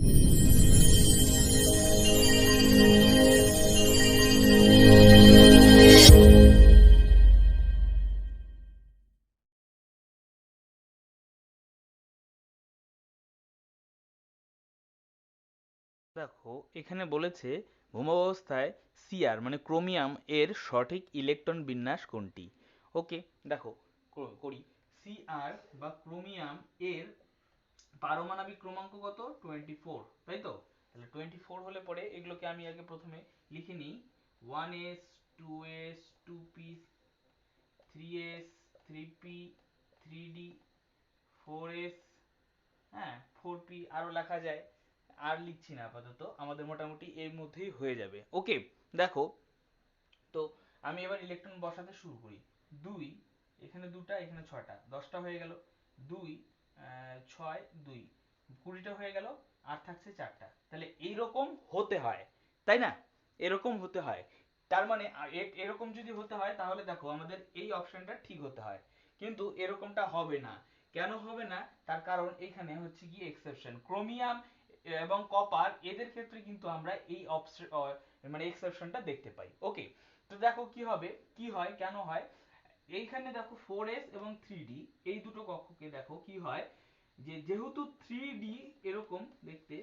দেখো, এখানে বলেছে ভূমাবস্থায় সিআর মানে ক্রোমিয়াম, এর সঠিক ইলেকট্রন বিন্যাস কোনটি? ওকে, দেখো করি। সিআর বা ক্রোমিয়াম, এর পারমাণবিক ক্রমাঙ্ক কত টোয়েন্টি ফোর তাই তো তাহলে টোয়েন্টি ফোর হলে পরে এগুলোকে আমি আগে প্রথমে লিখে নিই। One S two S two P three S three P three D four S হ্যাঁ ফোর পি আরও লেখা যায়। আর লিখছি না আপাতত, আমাদের মোটামুটি এর মধ্যেই হয়ে যাবে। ওকে দেখো, তো আমি এবার ইলেকট্রন বসাতে শুরু করি। দুই, এখানে দুটা, এখানে ছটা, দশটা হয়ে গেল। দুই ছয়, দুই। কুড়িটা হয়ে গেল, আর থাকছে চারটা। তাহলে এইরকম হতে হয়, তাই না? এরকম হতে হয়। তার মানে এরকম যদি হতে হয়, তাহলে দেখো আমাদের এই অপশনটা ঠিক হতে হয়। কিন্তু এরকমটা হবে না। কেন হবে না? তার কারণ এখানে হচ্ছে কি এক্সেপশন ক্রোমিয়াম এবং কপার এদের ক্ষেত্রে কিন্তু আমরা এই মানে এক্সেপশনটা দেখতে পাই। ওকে তো দেখো কি হবে? কি হয়? কেন হয়? এইখানে দেখো ফোর এস এবং থ্রি ডি এই দুটো কক্ষকে দেখো কি হয়? যে যেহেতু থ্রি ডি এরকম দেখতে,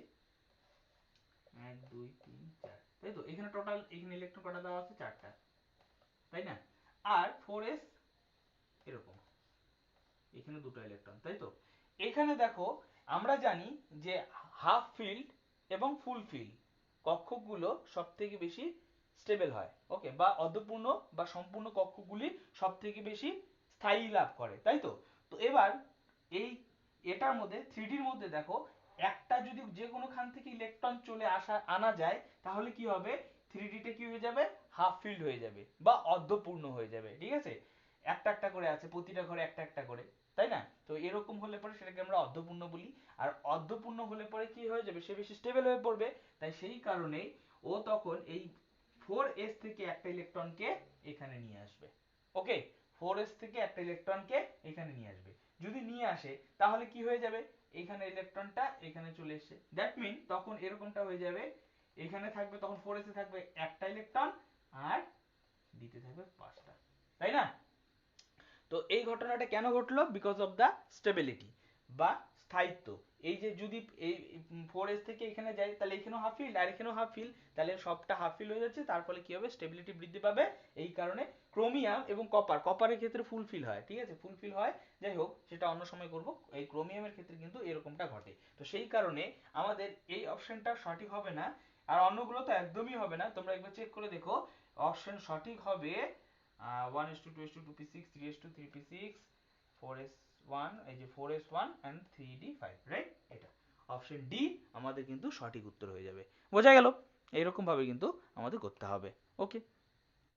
এক, দুই, তিন, চার, তাই তো? এখানে টোটাল এখানে ইলেকট্রন কটা দেওয়া আছে চারটা, তাই না? আর ফোর এস এরকম। এখানে দুটো ইলেকট্রন তাই তো? এখানে দেখো, আমরা জানি যে হাফ ফিল্ড এবং ফুল ফিল্ড কক্ষগুলো সব থেকে বেশি স্টেবল হয় ওকে বা অর্ধপূর্ণ বা সম্পূর্ণ কক্ষগুলি সব থেকে বেশি স্থায়ী লাভ করে, তাই তো? তো এবার এই এটার মধ্যে, থ্রিডির মধ্যে দেখো, একটা যদি যে কোনো খান থেকে ইলেকট্রন চলে আসা, আনা যায়, তাহলে কি হবে? থ্রিডিতে কি হয়ে যাবে? হাফ ফিল্ড হয়ে যাবে বা অর্ধপূর্ণ হয়ে যাবে, ঠিক আছে? একটা একটা করে আছে, প্রতিটা ঘরে একটা একটা করে, তাই না? তো এরকম হলে পরে সেটাকে আমরা অর্ধপূর্ণ বলি। আর অর্ধপূর্ণ হলে পরে কি হয়ে যাবে? সে বেশি স্টেবল হয়ে পড়বে। তাই সেই কারণেই ও তখন এই ফোর এস থেকে একটা ইলেকট্রনকে এখানে নিয়ে আসবে। ওকে ফোর এস থেকে একটা ইলেকট্রনকে এখানে নিয়ে আসবে। যদি নিয়ে আসে, তাহলে কি হয়ে যাবে? এখানে ইলেকট্রনটা এখানে চলে এসে দ্যাট মিন তখন এরকমটা হয়ে যাবে। এখানে থাকবে, তখন ফোর এসে থাকবে একটা ইলেকট্রন আর দিতে থাকবে পাঁচটা। তাই না? তো এই ঘটনাটা কেন ঘটলো? বিকজ অফ দা স্টেবিলিটি বা স্থায়িত্ব। এই যে যদি এই ফোর এস থেকে এখানে যাই তাহলে এখানেও হাফ ফিল্ড আর এখানেও হাফ ফিল্ড তাহলে সবটা হাফ ফিল্ড হয়ে যাচ্ছে, তার ফলে কি হবে? স্টেবিলিটি বৃদ্ধি পাবে। এই কারণে ক্রোমিয়াম এবং কপার কপারের ক্ষেত্রে ফুল ফিল হয়, ঠিক আছে? ফুল ফিল হয়, যাই হোক, সেটা অন্য সময় করব। এই ক্রোমিয়ামের ক্ষেত্রে কিন্তু এরকমটা ঘটে। তো সেই কারণে আমাদের এই অপশনটা সঠিক হবে না, আর অন্যগুলো তো একদমই হবে না। তোমরা একবার চেক করে দেখো। অপশন সঠিক হবে one S two two S two two P six three S two three P six four S one এই যে four S one and three five right এটা। অপশন ডি আমাদের কিন্তু সঠিক উত্তর হয়ে যাবে। বোঝা গেল? এইরকম ভাবে কিন্তু আমাদের করতে হবে। ওকে